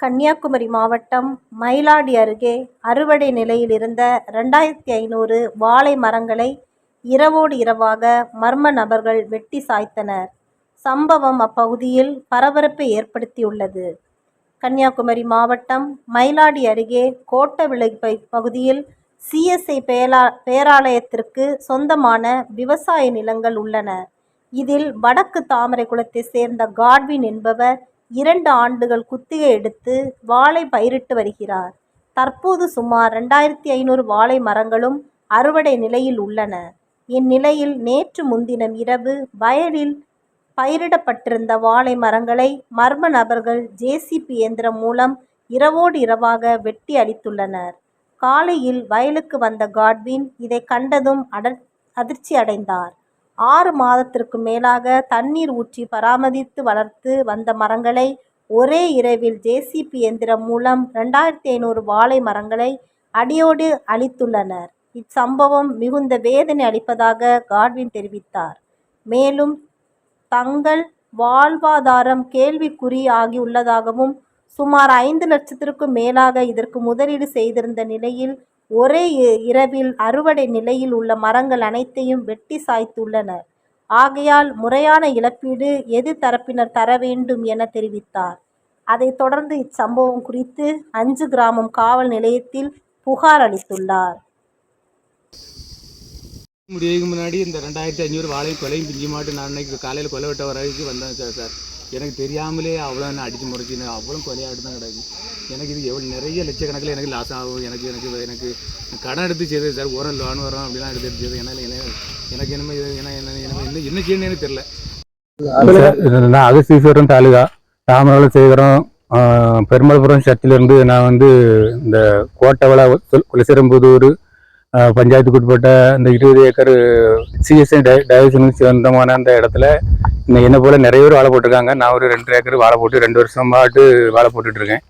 கன்னியாகுமரி மாவட்டம் மயிலாடி அருகே அறுவடை நிலையில் இருந்த ரெண்டாயிரத்தி ஐநூறு வாழை மரங்களை இரவோடு இரவாக மர்ம நபர்கள் வெட்டி சாய்த்தனர். சம்பவம் அப்பகுதியில் பரபரப்பை ஏற்படுத்தியுள்ளது. கன்னியாகுமரி மாவட்டம் மயிலாடி அருகே கோட்டவிளை பகுதியில் சிஎஸ்ஐ பேலா பேராலயத்திற்கு சொந்தமான விவசாய நிலங்கள் உள்ளன. இதில் வடக்கு தாமரை குளத்தை சேர்ந்த காட்வின் என்பவர் இரண்டு ஆண்டுகள் குத்தியை எடுத்து வாழை பயிரிட்டு வருகிறார். தற்போது சுமார் ரெண்டாயிரத்தி ஐநூறு வாழை மரங்களும் அறுவடை நிலையில் உள்ளன. இந்நிலையில் நேற்று முன்தினம் இரவு வயலில் பயிரிடப்பட்டிருந்த வாழை மரங்களை மர்ம நபர்கள் ஜேசிபி இயந்திரம் மூலம் இரவோடு இரவாக வெட்டி அளித்துள்ளனர் காலையில் வயலுக்கு வந்த காட்வின் இதை கண்டதும் அடர் அதிர்ச்சி அடைந்தார் ஆறு மாதத்திற்கும் மேலாக தண்ணீர் ஊற்றி பராமரித்து வளர்த்து வந்த மரங்களை ஒரே இரவில் ஜேசிபி எந்திரம் மூலம் ரெண்டாயிரத்தி ஐநூறு வாழை மரங்களை அடியோடு அழித்துள்ளனர். இச்சம்பவம் மிகுந்த வேதனை அளிப்பதாக காட்வின் தெரிவித்தார். மேலும் தங்கள் வாழ்வாதாரம் கேள்விக்குறி ஆகியுள்ளதாகவும் சுமார் ஐந்து லட்சத்திற்கும் மேலாக இதற்கு முதலீடு செய்திருந்த நிலையில் ஒரே இரவில் அறுவடை நிலையில் உள்ள மரங்கள் அனைத்தையும் வெட்டி சாய்த்துள்ளனர். ஆகையால் முறையான இழப்பீடு எது தரப்பினர் தர வேண்டும் என தெரிவித்தார். அதைத் தொடர்ந்து இச்சம்பவம் குறித்து அஞ்சு கிராமம் காவல் நிலையத்தில் புகார் அளித்துள்ளார். முடிவுக்கு முன்னாடி இந்த ரெண்டாயிரத்தி ஐநூறு வாழையும் கொலையும் பிஞ்சு மாட்டு நான் காலையில் கொலை விட்ட வரைக்கும் வந்தேன் சார் சார் எனக்கு தெரியாமலே அவ்வளோ நான் அடித்து முறைச்சின்னு அவ்வளோ கொலையாட்டு தான் கிடக்கு. எனக்கு இது எவ்வளோ நிறைய லட்சக்கணக்கில் எனக்கு லாஸ் ஆகும். எனக்கு எனக்கு எனக்கு கடன் எடுத்து செய்தது சார். உரம் லோன் வரும் அப்படிலாம் எடுத்து எடுத்து என்னால் என்ன எனக்கு என்னமோ இது என்ன என்ன என்ன என்ன செய்யணும்னு எனக்கு தெரில நான் அகஸ்தீஸ்வரம் தாலுகா. தாமரவள சேகரம் பெருமளபுரம் சர்ச்சிலிருந்து நான் வந்து இந்த கோட்டவள குலசிரம்புதூர் பஞ்சாயத்துக்கு உட்பட்ட இந்த இருபது ஏக்கர் சிஎஸ்ஐ டைவர்ஷனுக்கு சொந்தமான அந்த இடத்துல என்னை போல் நிறைய பேர் வாழை போட்டிருக்காங்க. நான் ஒரு ரெண்டு ஏக்கர் வாழை போட்டு ரெண்டு வருஷமாட்டு வாழை போட்டுட்ருக்கேன்.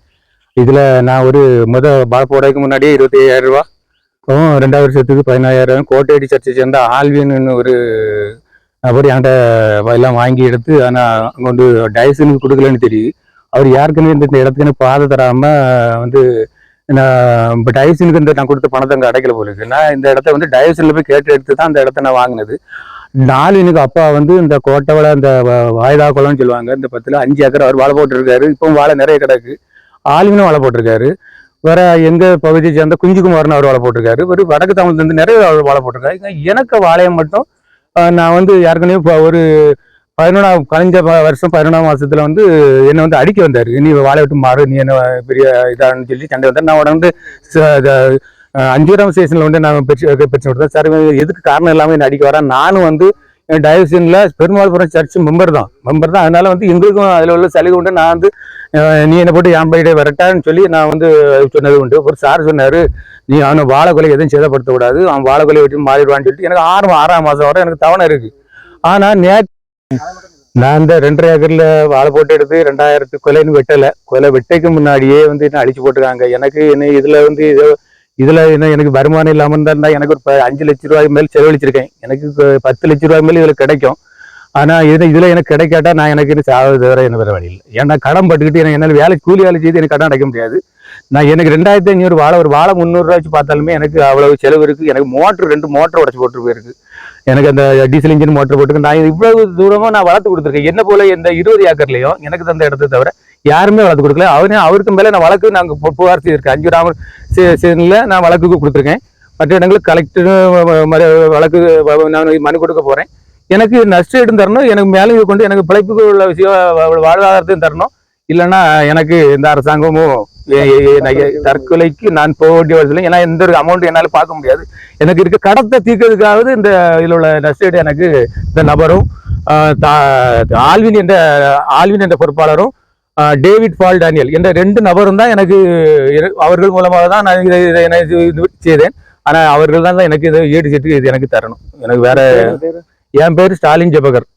இதில் நான் ஒரு முத வாழை போடுறதுக்கு முன்னாடியே இருபத்தி ஐயாயிரம் ரூபா அப்புறம் ரெண்டாவது வருஷத்துக்கு பதினாயிரம் கோட்டையடி சர்ச்சை சேர்ந்த ஆல்வின்னு ஒரு நபர் என்கிட்ட எல்லாம் வாங்கி எடுத்து ஆனால் அங்கே வந்து டைசனுக்கு கொடுக்கலன்னு தெரியுது. அவர் யாருக்குன்னு இந்த இடத்துக்குன்னு பாதை தராமல் வந்து நான் இப்போ டைவர்ஷனுக்கு இந்த நான் கொடுத்த பணத்தை அங்கே அடைக்கல போல இருக்கு. நான் இந்த இடத்த வந்து டயசனில் போய் கேட்டு எடுத்து தான் அந்த இடத்த நான் வாங்கினது. நாலினுக்கு அப்பா வந்து இந்த கோட்டவளை இந்த வ- வாய்தா குளம்னு சொல்லுவாங்க. இந்த பத்தில் அஞ்சு ஏக்கர் அவர் வாழை போட்டிருக்காரு. இப்போ வாழை நிறைய கிடக்கு. ஆளுங்களும் வாழை போட்டிருக்காரு. வேற எங்க பகுதியை சேர்ந்த குஞ்சுகுமார்னு அவர் வாழை போட்டிருக்காரு. ஒரு வடக்கு தமிழ்லேருந்து நிறைய அவர் வாழை போட்டிருக்காரு. எனக்கு வாழையை மட்டும் நான் வந்து ஏற்கனவே இப்போ ஒரு பதினொன்றாம் கழிஞ்ச ப- வருஷம் பதினொன்றாம் மாசத்துல வந்து என்னை வந்து அடிக்க வந்தாரு. நீ வாழை விட்டு மாறு நீ என்ன பெரிய இதான்னு சொல்லி சண்டை வந்தார். நான் உடனே வந்து ச- அஞ்சுகிராம் வந்து நான் பிரச்சனை பிரச்சனை கொடுத்தேன் சார் எதுக்கு காரணம் இல்லாமல் என்னை அடிக்க வரேன் நானும் வந்து டைவர்ஷன்ல பெருமாள்புரம் சர்ச் மெம்பர் தான். மெம்பர் தான். அதனால வந்து எங்களுக்கும் அதில் உள்ள சலுகை உண்டு. நான் வந்து நீ என்னை போட்டு என் பையிட வரட்டான்னு சொல்லி நான் வந்து சொன்னது உண்டு. ஒரு சார் சொன்னார் நீ அவனை வாழைக்கொலை எதுவும் சேதப்படுத்தக்கூடாது. அவன் வாழை வெட்டி மாறிடுவான்னு சொல்லிட்டு எனக்கு ஆறு ஆறாம் மாதம் வர எனக்கு தவணை இருக்குது ஆனால் நேற்று நான் இந்த ரெண்டரை ஏக்கரில் வாழை போட்டு எடுத்து ரெண்டாயிரத்து கொலைன்னு வெட்டலை. கொலை வெட்டைக்கு முன்னாடியே வந்து என்ன அடித்து போட்டுருக்காங்க. எனக்கு என்ன இதில் வந்து ஏதோ இதுல என்ன எனக்கு வருமானம் இல்லாமல் இருந்தால் எனக்கு ஒரு அஞ்சு லட்ச ரூபாய் மேல் செலவழிச்சிருக்கேன். எனக்கு பத்து லட்ச ரூபாய் மேல் இதுல கிடைக்கும். ஆனா இது இதுல எனக்கு கிடைக்காட்டா நான் எனக்கு என்ன சாவது தவிர என்ன வேற வழி இல்லை ஏன்னா கடன் பட்டுக்கிட்டு எனக்கு என்னால் வேலை கூலி வேலை செய்து எனக்கு கடன் அடைக்க முடியாது. நான் எனக்கு ரெண்டாயிரத்தி ஐநூறு வாழை ஒரு வாழை முந்நூறுரூவா வச்சு பார்த்தாலுமே எனக்கு அவ்வளவு செலவு இருக்குது எனக்கு மோட்டர் ரெண்டு மோட்டர் உடச்சி போட்டு போயிருக்கு. எனக்கு அந்த டீசல் இன்ஜின் மோட்டர் போட்டுருக்கு நான் இவ்வளவு தூரமாக நான் வளர்த்து கொடுத்துருக்கேன். என்ன போல இந்த இருபது ஏக்கர்லையும் எனக்கு தந்த இடத்த தவிர யாருமே வளர்த்து கொடுக்கல. அவனே அவருக்கு மேலே நான் வழக்கு நாங்கள் புகார் செய்திருக்கேன். அஞ்சு ராமர் ஸ்டேஷன்ல நான் வழக்குக்கு கொடுத்துருக்கேன். மற்ற இடங்களுக்கு கலெக்டர் வழக்கு நான் மனு கொடுக்க போகிறேன் எனக்கு நஷ்டம் தரணும். எனக்கு மேலே கொண்டு எனக்கு பிழைப்புக்கு உள்ள விஷயம் வாழ்வாதாரத்தையும் தரணும். இல்லைன்னா எனக்கு இந்த அரசாங்கமும் தற்கொலைக்கு நான் போக வேண்டிய வருஷம் ஏன்னா எந்த ஒரு அமௌண்ட் என்னால் பார்க்க முடியாது. எனக்கு இருக்க கடத்தை தீர்க்கிறதுக்காவது இந்த இதில் உள்ள நஷ்டீடு எனக்கு இந்த நபரும் தா- ஆல்வின் என்ற ஆல்வின் என்ற பொறுப்பாளரும் டேவிட் பால் டேனியல். என்ற ரெண்டு நபரும் தான் எனக்கு அவர்கள் மூலமாக தான் நான் இதை இதை இது செய்தேன். ஆனா அவர்கள் தான் எனக்கு இதை ஈடு சீட்டு இது எனக்கு தரணும். எனக்கு வேற என் பேர் ஸ்டாலின் ஜெபகர்.